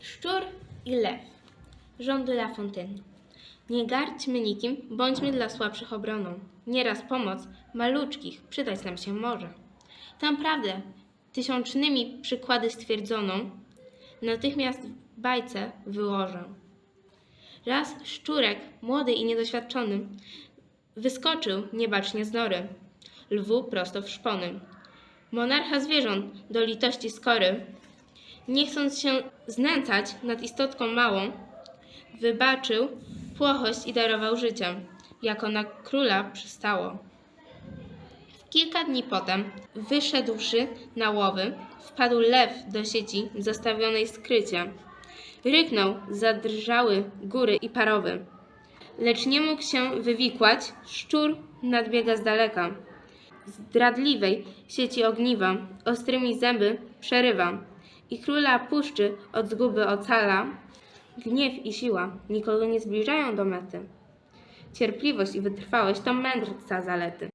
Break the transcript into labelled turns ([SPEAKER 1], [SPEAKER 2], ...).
[SPEAKER 1] Szczur i lew. De La Fontaine. Nie garćmy nikim, bądźmy dla słabszych obroną. Nieraz pomoc maluczkich przydać nam się może. Tam prawdę tysiącznymi przykłady stwierdzoną, natychmiast w bajce wyłożę. Raz szczurek, młody i niedoświadczony, wyskoczył niebacznie z nory, lwu prosto w szpony. Monarcha zwierząt do litości skory, nie chcąc się znęcać nad istotką małą, wybaczył płochość i darował życie, jako na króla przystało. Kilka dni potem, wyszedłszy na łowy, wpadł lew do sieci zostawionej skrycia. Ryknął, zadrżały góry i parowy. Lecz nie mógł się wywikłać, szczur nadbiega z daleka. Zdradliwej sieci ogniwa, ostrymi zęby przerywa i króla puszczy od zguby ocala. Gniew i siła nikogo nie zbliżają do mety. Cierpliwość i wytrwałość to mędrca zalety.